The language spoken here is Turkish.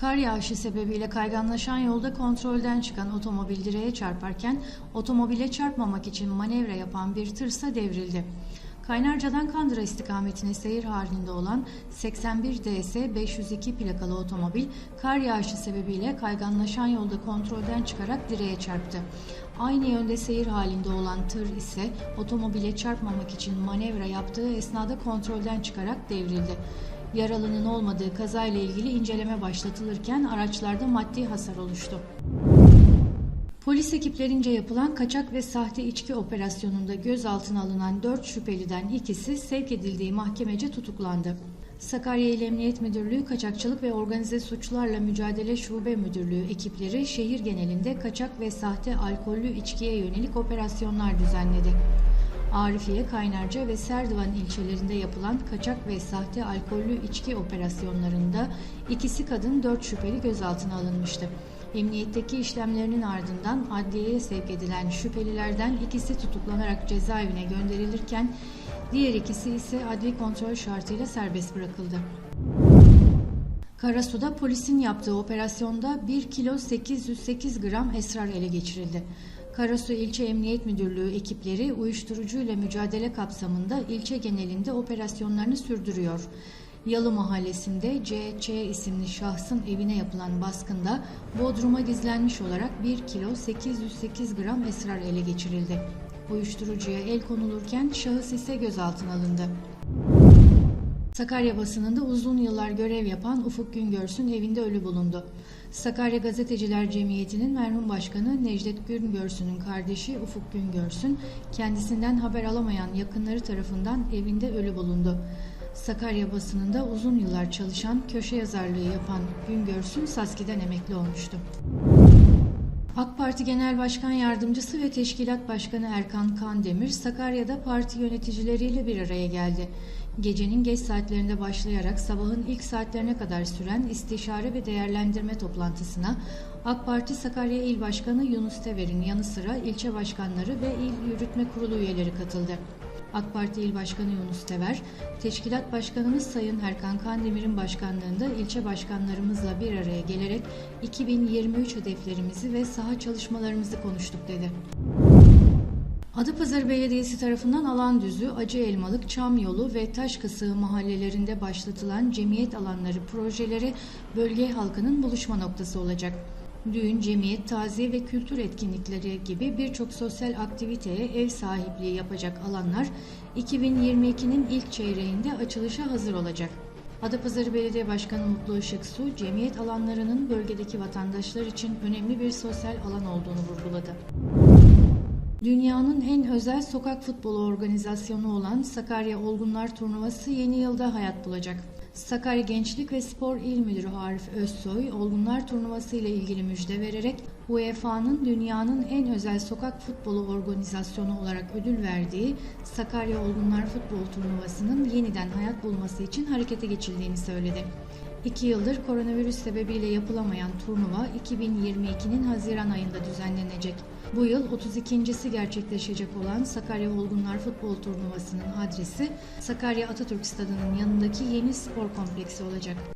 Kar yağışı sebebiyle kayganlaşan yolda kontrolden çıkan otomobil direğe çarparken otomobile çarpmamak için manevra yapan bir tırsa devrildi. Kaynarca'dan Kandıra istikametine seyir halinde olan 81 DS 502 plakalı otomobil kar yağışı sebebiyle kayganlaşan yolda kontrolden çıkarak direğe çarptı. Aynı yönde seyir halinde olan tır ise otomobile çarpmamak için manevra yaptığı esnada kontrolden çıkarak devrildi. Yaralının olmadığı kazayla ilgili inceleme başlatılırken araçlarda maddi hasar oluştu. Polis ekiplerince yapılan kaçak ve sahte içki operasyonunda gözaltına alınan 4 şüpheliden ikisi sevk edildiği mahkemece tutuklandı. Sakarya İl Emniyet Müdürlüğü Kaçakçılık ve Organize Suçlarla Mücadele Şube Müdürlüğü ekipleri şehir genelinde kaçak ve sahte alkollü içkiye yönelik operasyonlar düzenledi. Arifiye, Kaynarca ve Serdivan ilçelerinde yapılan kaçak ve sahte alkollü içki operasyonlarında ikisi kadın 4 şüpheli gözaltına alınmıştı. Emniyetteki işlemlerinin ardından adliyeye sevk edilen şüphelilerden ikisi tutuklanarak cezaevine gönderilirken diğer ikisi ise adli kontrol şartıyla serbest bırakıldı. Karasu'da polisin yaptığı operasyonda 1 kilo 808 gram esrar ele geçirildi. Karasu İlçe Emniyet Müdürlüğü ekipleri uyuşturucuyla mücadele kapsamında ilçe genelinde operasyonlarını sürdürüyor. Yalı Mahallesi'nde C.Ç. isimli şahsın evine yapılan baskında Bodrum'a gizlenmiş olarak 1 kilo 808 gram esrar ele geçirildi. Uyuşturucuya el konulurken şahıs ise gözaltına alındı. Sakarya basınında uzun yıllar görev yapan Ufuk Güngörs'ün evinde ölü bulundu. Sakarya Gazeteciler Cemiyeti'nin merhum başkanı Necdet Güngörs'ün kardeşi Ufuk Güngörs'ün kendisinden haber alamayan yakınları tarafından evinde ölü bulundu. Sakarya basınında uzun yıllar çalışan köşe yazarlığı yapan Güngörs'ün Saski'den emekli olmuştu. AK Parti Genel Başkan Yardımcısı ve Teşkilat Başkanı Erkan Kandemir, Sakarya'da parti yöneticileriyle bir araya geldi. Gecenin geç saatlerinde başlayarak sabahın ilk saatlerine kadar süren istişare ve değerlendirme toplantısına AK Parti Sakarya İl Başkanı Yunus Tever'in yanı sıra ilçe başkanları ve il yürütme kurulu üyeleri katıldı. AK Parti İl Başkanı Yunus Tever, Teşkilat Başkanımız Sayın Erkan Kandemir'in başkanlığında ilçe başkanlarımızla bir araya gelerek 2023 hedeflerimizi ve saha çalışmalarımızı konuştuk dedi. Adapazarı Belediyesi tarafından Alandüzü, Acı Elmalık, Çam Yolu ve Taşkısığı mahallelerinde başlatılan cemiyet alanları projeleri bölge halkının buluşma noktası olacak. Düğün, cemiyet, taziye ve kültür etkinlikleri gibi birçok sosyal aktiviteye ev sahipliği yapacak alanlar 2022'nin ilk çeyreğinde açılışa hazır olacak. Adapazarı Belediye Başkanı Mutlu Işık Su, cemiyet alanlarının bölgedeki vatandaşlar için önemli bir sosyal alan olduğunu vurguladı. Dünyanın en özel sokak futbolu organizasyonu olan Sakarya Olgunlar Turnuvası yeni yılda hayat bulacak. Sakarya Gençlik ve Spor İl Müdürü Arif Özsoy, Olgunlar Turnuvası ile ilgili müjde vererek UEFA'nın dünyanın en özel sokak futbolu organizasyonu olarak ödül verdiği Sakarya Olgunlar Futbol Turnuvası'nın yeniden hayat bulması için harekete geçildiğini söyledi. İki yıldır koronavirüs sebebiyle yapılamayan turnuva 2022'nin Haziran ayında düzenlenecek. Bu yıl 32.si gerçekleşecek olan Sakarya Olgunlar Futbol Turnuvası'nın adresi Sakarya Atatürk Stadı'nın yanındaki yeni spor kompleksi olacak.